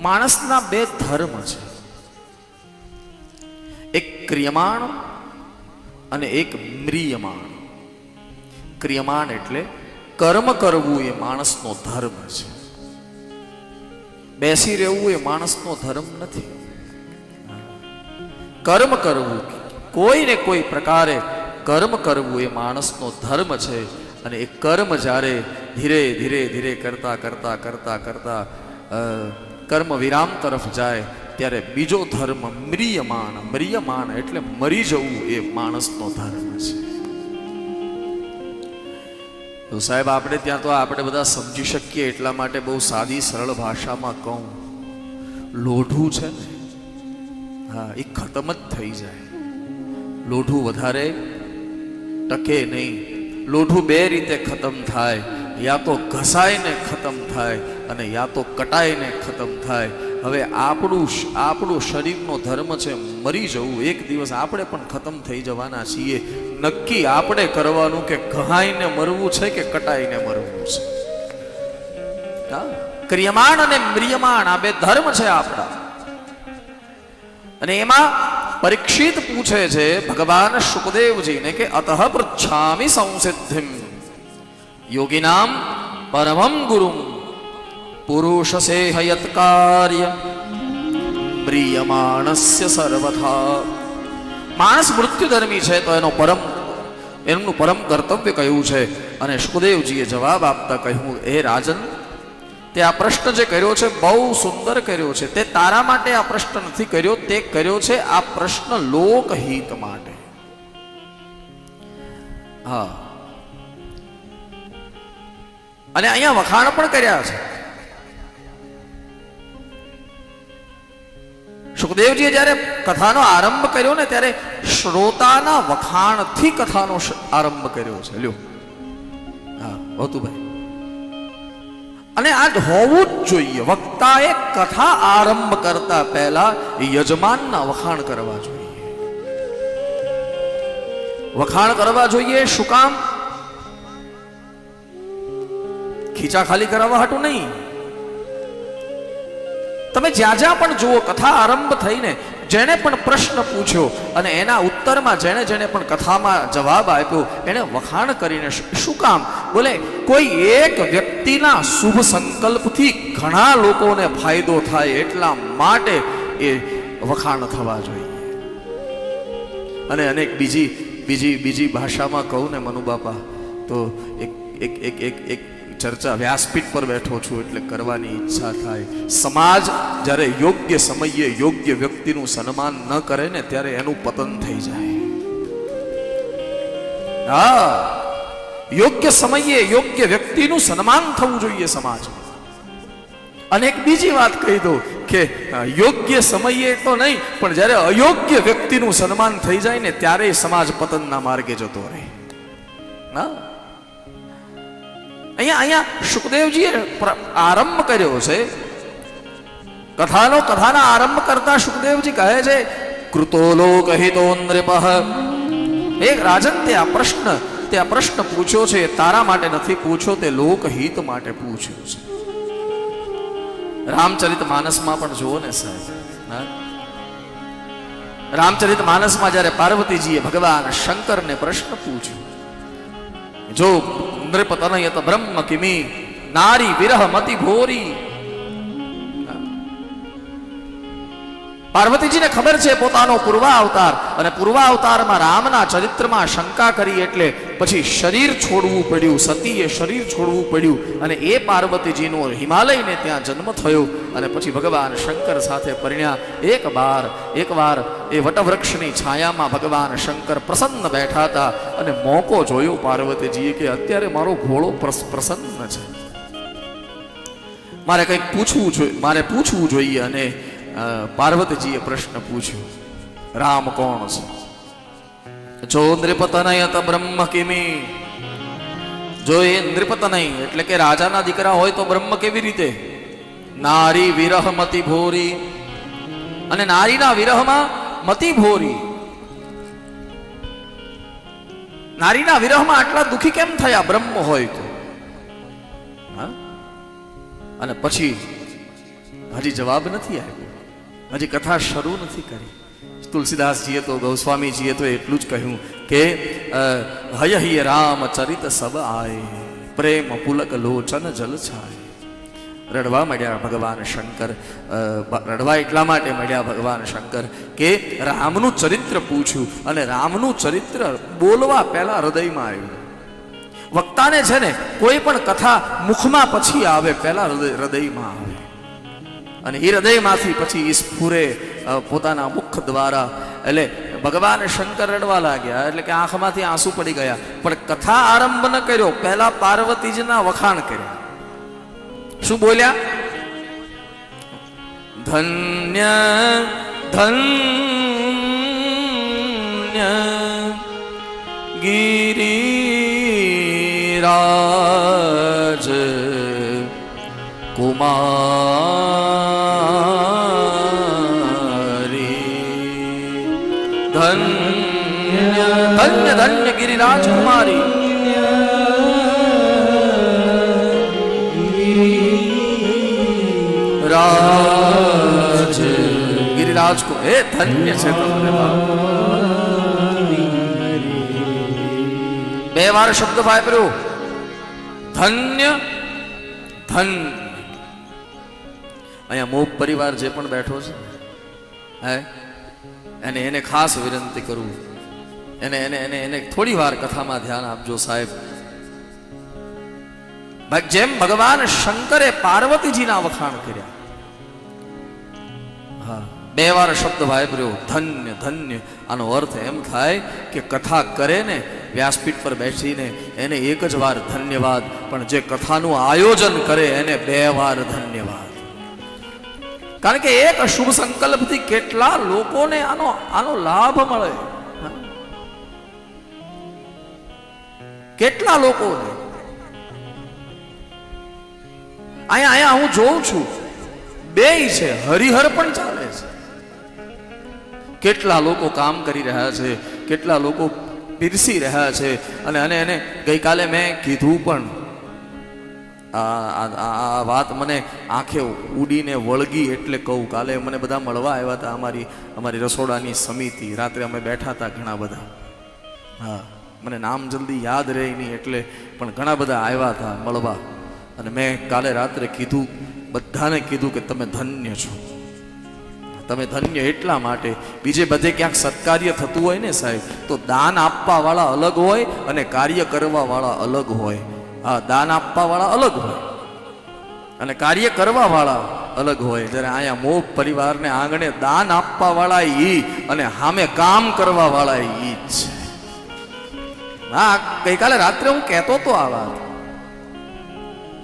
માણસના બે ધર્મ છે. એક ક્રિયમાણ અને એક મ્રિયમાણ. ક્રિયમાણ એટલે કર્મ કરવું એ માણસનો ધર્મ છે. બેસી રહેવું એ માણસનો ધર્મ નથી. કર્મ કરવું, કોઈ ને કોઈ પ્રકારે કર્મ કરવું એ માણસનો ધર્મ છે અને એ કર્મ જ્યારે ધીરે ધીરે ધીરે કરતા કરતા કરતા કરતા કર્મ વિરામ તરફ જાય, ત્યારે બીજો ધર્મ મ્રિયમાન મ્રિયમાન એટલે મરી જવું એ માણસનો ધર્મ છે. તો સાહેબ, આપણે ત્યાં તો આપણે બધા સમજી શકીએ એટલા માટે બહુ સાદી, સરળ ભાષામાં કહું. લોઢું છે ને, હા, એ ખતમ જ થઈ જાય. લોઢું વધારે ટકે નહીં. લોઢું બે રીતે ખતમ થાય. યા તો ઘસાઈને ખતમ થાય અને યા તો કટાઈને ખતમ થાય. હવે આપણું આપણું શરીરનો ધર્મ છે મરી જવું. એક દિવસ આપણે પણ ખતમ થઈ જવાના છીએ. નક્કી આપણે કરવાનું કે ઘહાઈને મરવું છે કે કટાઈને મરવું છે? ક્રિયમાણ અને મ્રિયમાણ, આ બે ધર્મ છે આપણા. અને એમાં પરીક્ષિત પૂછે છે ભગવાન સુખદેવજીને કે અતઃ પૃચ્છામિ સંસિદ્ધિમ. યોગિનામ પરમમ ગુરુમ. પુરુષસે હયત કાર્ય મ્રિયમાણસ્ય સર્વથા માણસ મૃત્યુધર્મી છે તો એનો પરમ એમનું પરમ કર્તવ્ય કયું છે? અને સુખદેવજીએ જવાબ આપતા કહ્યું એ રાજન, તે આ પ્રશ્ન જે કર્યો છે બહુ સુંદર કર્યો છે. તે તારા માટે આ પ્રશ્ન નથી કર્યો, તે કર્યો છે આ પ્રશ્ન લોકહિત માટે. હા. અને અહીંયા વખાણ પણ કર્યા છે. સુખદેવજીએ જ્યારે કથાનો આરંભ કર્યો ને ત્યારે શ્રોતાના વખાણથી કથાનો આરંભ કર્યો છે. લ્યો. હા હોતુભાઈ અને આ હોવું જ જોઈએ. વક્તાએ કથા આરંભ કરતા પહેલા યજમાનના વખાણ કરવા જોઈએ. વખાણ કરવા જોઈએ શું કામ? ખીચા ખાલી કરાવવા હાટું નહીં. તમે જ્યાં જ્યાં પણ જુઓ, કથા આરંભ થઈને જેણે પણ પ્રશ્ન પૂછ્યો અને એના ઉત્તરમાં જેણે જેણે પણ કથામાં જવાબ આપ્યો, એણે વખાણ કરીને શું કામ? બોલે, કોઈ એક વ્યક્તિના શુભ સંકલ્પથી ઘણા લોકોને ફાયદો થાય એટલા માટે એ વખાણ થવા જોઈએ. અને અનેક બીજી બીજી બીજી ભાષામાં કહું ને મનુબાપા, તો એક એક એક એક એક ચર્ચા વ્યાસપીઠ પર બેઠો છું એટલે કરવાની ઈચ્છા થાય. સમાજ જ્યારે યોગ્ય સમયે યોગ્ય વ્યક્તિનું સન્માન ન કરે ને ત્યારે એનું પતન થઈ જાય. હા, યોગ્ય સમયે યોગ્ય વ્યક્તિનું સન્માન થવું જોઈએ સમાજમાં. અને એક બીજી વાત કહી દઉં કે યોગ્ય સમયે તો નહીં, પણ જ્યારે અયોગ્ય વ્યક્તિનું સન્માન થઈ જાય ને ત્યારે સમાજ પતનના માર્ગે જતો રહે. ના અહીંયા અહીંયા સુખદેવજીએ આરંભ કર્યો છે. કથાનો, કથાના આરંભ કરતા સુખદેવજી કહે છે, કૃતો લોકહિતો નૃપ એક રાજન, તે આ પ્રશ્ન, તે આ પ્રશ્ન પૂછ્યો છે, તારા માટે નથી પૂછ્યો, તે લોકહિત માટે પૂછ્યો છે. રામચરિત માનસમાં પણ જુઓ ને સાહેબ રામચરિત માનસમાં જ્યારે પાર્વતીજીએ ભગવાન શંકરને પ્રશ્ન પૂછ્યો જો નૃપતનયત બ્રહ્મ કિમી નારી વિરહ મતિ ભોરી પાર્વતીજીને ખબર છે પોતાનો પૂર્વા અવતાર અને પૂર્વા અવતારમાં રામના ચરિત્રમાં શંકા કરી એટલે પછી શરીર છોડવું પડ્યું, સતીએ શરીર છોડવું પડ્યું અને એ પાર્વતીજીનો હિમાલયને ત્યાં જન્મ થયો અને પછી ભગવાન શંકર સાથે પરિણ્યા. એક બાર, એક વાર એ વટવૃક્ષની છાયામાં ભગવાન શંકર પ્રસન્ન બેઠા હતા અને મોકો જોયો પાર્વતીજીએ કે અત્યારે મારો ઘોડો પ્રસન્ન છે. મારે કંઈક પૂછવું જોઈએ મારે પૂછવું જોઈએ અને પાર્વતીજીએ પ્રશ્ન પૂછ્યો, રામ કોણ છે? જો નૃપત નૃપતનયત બ્રહ્મ કિમી. જો એ નૃપત નહીં એટલે કે રાજાના દીકરા હોય તો બ્રહ્મ કેવી રીતે? નારી વિરહ મતિ ભોરી. અને નારીના વિરહમાં મતિ ભોરી. નારીના વિરહમાં આટલા દુખી કેમ થયા? બ્રહ્મ હોય તો? અને પછી? હજી જવાબ નથી આવ્યો. હજી કથા શરૂ નથી કરી. તુલસીદાસજીએ તો, ગૌસ્વામીજીએ તો એટલું જ કહ્યું કે હય હિય રામ ચરિત સબ આય, પ્રેમ પુલક લોચન જલ છાય. રડવા મળ્યા ભગવાન શંકર રડવા એટલા માટે મળ્યા ભગવાન શંકર કે રામનું ચરિત્ર પૂછ્યું અને રામનું ચરિત્ર બોલવા પહેલા હૃદયમાં આવ્યું. વક્તાને છે ને, કોઈ પણ કથા મુખમાં પછી આવે, પહેલા હૃદય, હૃદયમાં આવે. અને એ હૃદયમાંથી પછી ઈ સ્ફુરે પોતાના મુખ દ્વારા, એટલે ભગવાન શંકર રડવા લાગ્યા, એટલે કે આંખમાંથી આંસુ પડી ગયા. પણ કથા આરંભ ન કર્યો, પહેલા પાર્વતીજીના વખાણ કર્યા. શું બોલ્યા? ધન્ય ધન્ય, ગિરિરાજ. કુમારી ધન્ય ધન્ય ધન્ય ગિરિરાજ કુમારી રાજ ગિરિરાજ કુ એ ધન્ય છે તમને. બે વાર શબ્દ વાપર્યો ધન્ય ધન્ય અહીંયા મોગ પરિવાર જે પણ બેઠો છે, હે? એને એને ખાસ વિનંતી કરું. એને એને એને એને થોડી વાર કથામાં ધ્યાન આપજો સાહેબ. જેમ ભગવાન શંકરે પાર્વતીજીના વખાણ કર્યા. હા, બે વાર શબ્દ વાપર્યો ધન્ય ધન્ય. આનો અર્થ એમ થાય કે કથા કરે ને, વ્યાસપીઠ પર બેસીને એને એક જ વાર ધન્યવાદ, પણ જે કથાનું આયોજન કરે એને બે વાર ધન્યવાદ. કારણ કે એક શુભ સંકલ્પથી કેટલા લોકોને આનો આનો લાભ મળે. કેટલા લોકોને? અહીંયા અહીંયા હું જોઉં છું. બે છે, હરિહર પણ ચાલે છે. કેટલા લોકો કામ કરી રહ્યા છે, કેટલા લોકો પીરસી રહ્યા છે, અને અને એને ગઈકાલે મેં કીધું પણ આ વાત મને આંખે ઉડીને વળગી એટલે કહું. કાલે મને બધા મળવા આવ્યા હતા અમારી અમારી રસોડાની સમિતિ. રાત્રે અમે બેઠા હતા ઘણા બધા. હા, મને નામ જલ્દી યાદ રહે નહીં એટલે પણ ઘણા બધા આવ્યા હતા મળવા. અને મેં કાલે રાત્રે કીધું, બધાને કીધું કે તમે ધન્ય છો. તમે ધન્ય એટલા માટે. બીજે બધે ક્યાંક સત્કાર્ય થતું હોય ને સાહેબ, તો દાન આપવા વાળા અલગ હોય અને કાર્ય કરવા વાળા અલગ હોય. હા, દાન આપવા વાળા અલગ હોય. અને કાર્ય કરવા વાળા અલગ હોય. જ્યારે અહીંયા મોહ પરિવારને આંગણે દાન આપવા વાળા ઈ અને સામે કામ કરવા વાળા ઈ જ. હા, ગઈકાલે રાત્રે હું કહેતો તો આ વાત.